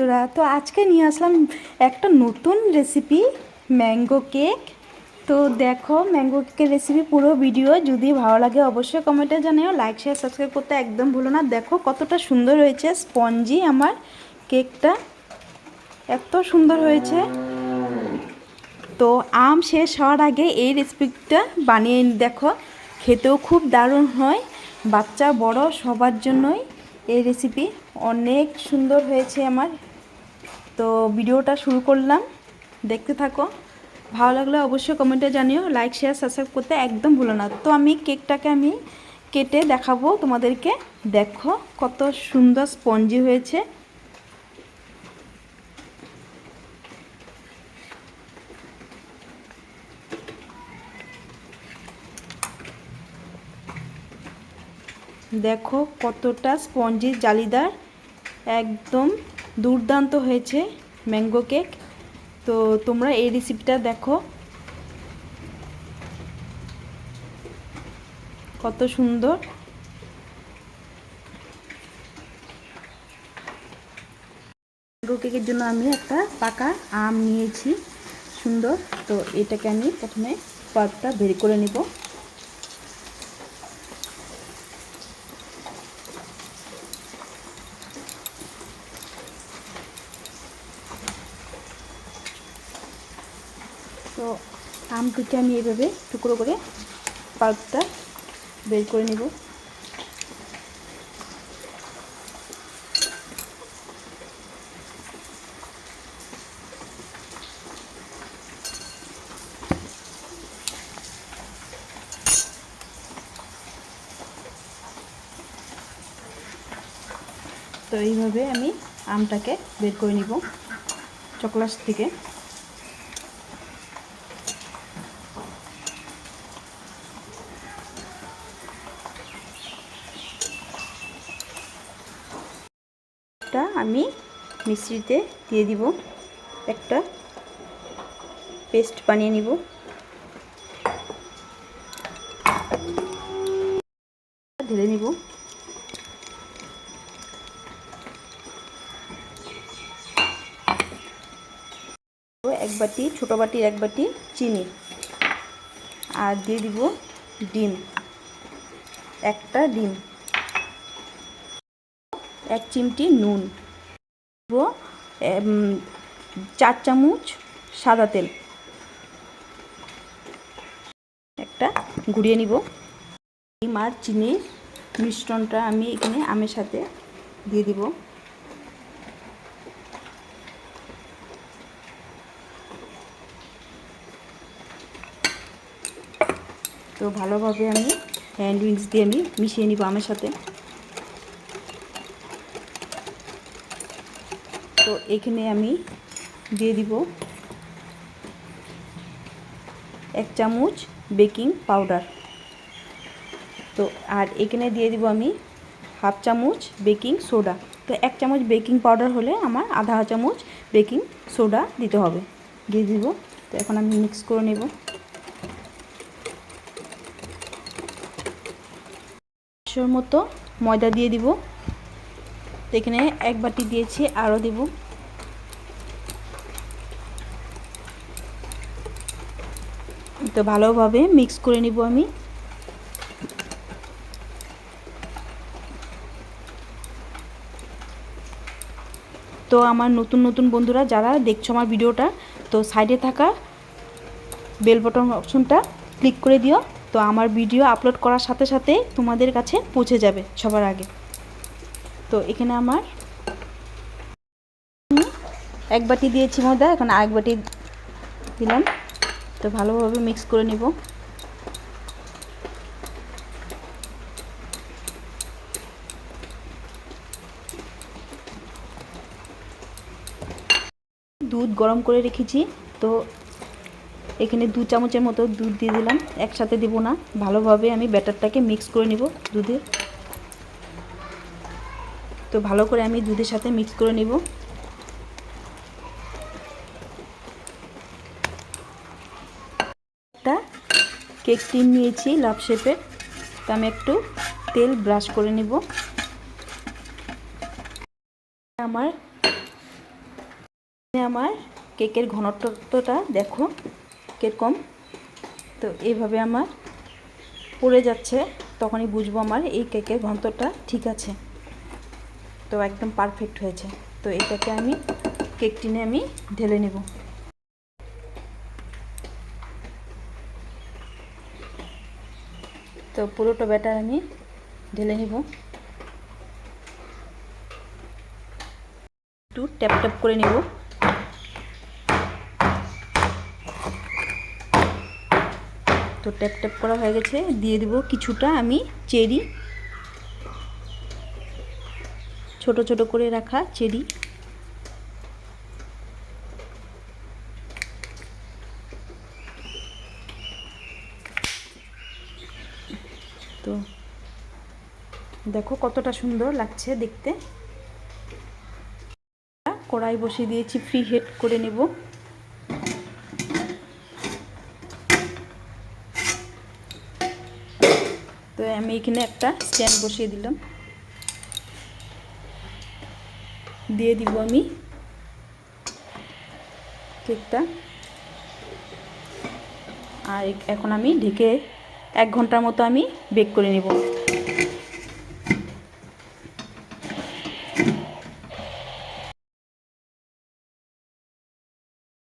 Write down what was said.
বন্ধুরা, তো আজকে নিয়ে আসলাম একটা নতুন রেসিপি ম্যাঙ্গো কেক তো দেখো ম্যাঙ্গো কেকের রেসিপি পুরো ভিডিও যদি ভালো লাগে অবশ্যই কমেন্টে জানিও। লাইক শেয়ার সাবস্ক্রাইব করতে একদম ভুলো না। দেখো কতটা সুন্দর হয়েছে স্পঞ্জি আমার কেকটা এত সুন্দর হয়েছে। তো আম শেষ হওয়ার আগে এই রেসিপিটা বানিয়ে দেখো, খেতেও খুব দারুণ হয়। বাচ্চা, বড়, সবার জন্যই এই রেসিপি অনেক সুন্দর হয়েছে আমার তো ভিডিওটা শুরু করলাম। দেখতে থাকো। ভালো লাগলে অবশ্যই কমেন্টে জানিও। লাইক শেয়ার সাবস্ক্রাইব করতে একদম ভুলো না। তো আমি কেকটাকে আমি কেটে দেখাবো তোমাদেরকে। দেখো কত সুন্দর স্পঞ্জি হয়েছে। দেখো কতটা স্পঞ্জি জালিদার। একদম দুর্দান্ত হয়েছে ম্যাঙ্গো কেক। তো তোমরা এই রেসিপিটা দেখো। কত সুন্দর। ম্যাঙ্গো কেকের জন্য আমি একটা পাকা আম নিয়েছি। সুন্দর। তো এটাকে আমি প্রথমে পাতটা বের করে নিব। তো আমটুকে আমি এইভাবে টুকরো করে পাল্পটা বের করে নেব। তো এইভাবে আমি আমটাকে বের করে নিব চকলাস থেকে। আমি মিশ্রিতে দিয়ে দিব একটা পেস্ট বানিয়ে নিব। ঢেলে নিব। এক বাটি, ছোটো বাটির এক বাটি চিনি। আর দিয়ে দিব ডিম, একটা ডিম। এক চিমটি নুন। চার চামচ সাদা তেল। একটা গুঁড়িয়ে নিব। ডিম আর চিনির মিশ্রণটা আমি এখানে আমের সাথে দিয়ে দিব। তো ভালোভাবে আমি হ্যান্ড উইংস দিয়ে আমি মিশিয়ে নিব আমের সাথে। তো এখানে আমি দিয়ে দিব এক চামচ বেকিং পাউডার। তো আর এখানে দিয়ে দিব আমি হাফ চামচ বেকিং সোডা। তো এক চামচ বেকিং পাউডার হলে আমার আধা চামচ বেকিং সোডা দিতে হবে। দিয়ে দিব। তো এখন আমি মিক্স করে নেব। মতো ময়দা দিয়ে দিব। এখানে এক বাটি দিয়েছি, আরও দেব। তো ভালোভাবে মিক্স করে নিব আমি। তো আমার নতুন নতুন বন্ধুরা, যারা দেখছ আমার ভিডিওটা, তো সাইডে থাকা বেল বটন অপশনটা ক্লিক করে দিও। তো আমার ভিডিও আপলোড করার সাথে সাথে তোমাদের কাছে পৌঁছে যাবে সবার আগে। তো এখানে আমার এক বাটি দিয়েছি ময়দা, এখন আরেক বাটি দিলাম। তো ভালোভাবে মিক্স করে নিব। দুধ গরম করে রেখেছি। তো এখানে দু চামচের মতো দুধ দিয়ে দিলাম। একসাথে দেবো না। ভালোভাবে আমি ব্যাটারটাকে মিক্স করে নিব দুধে। তো ভালো করে আমি দুধের সাথে মিক্স করে নিব। একটা কেক টিন নিয়েছি লাভ শেপের তো আমি একটু তেল ব্রাশ করে নিব। আমার আমার কেকের ঘনত্বটা দেখো কীরকম। তো এইভাবে আমার পড়ে যাচ্ছে, তখনই বুঝব আমার এই কেকের ঘনত্বটা ঠিক আছে। তো একদম পারফেক্ট হয়েছে। তো এটাকে আমি কেক টিনে আমি ঢেলে নেব। তো পুরোটা ব্যাটার আমি ঢেলে নিব। একটু ট্যাপ ট্যাপ করে নেব। তো ট্যাপ ট্যাপ করা হয়ে গেছে। দিয়ে দেব কিছুটা আমি চেরি। ছোট ছোট করে রাখা চেরি। তো দেখো কতটা সুন্দর লাগছে দেখতে। কড়াই বসিয়ে দিয়েছি ফ্রি হিট করে নেব। তো আমি এখানে একটা স্ট্যান্ড বসিয়ে দিলাম। দিয়ে দিব আমি কেকটা। আর এখন আমি ঢেকে এক ঘণ্টার মতো আমি বেক করে নেব।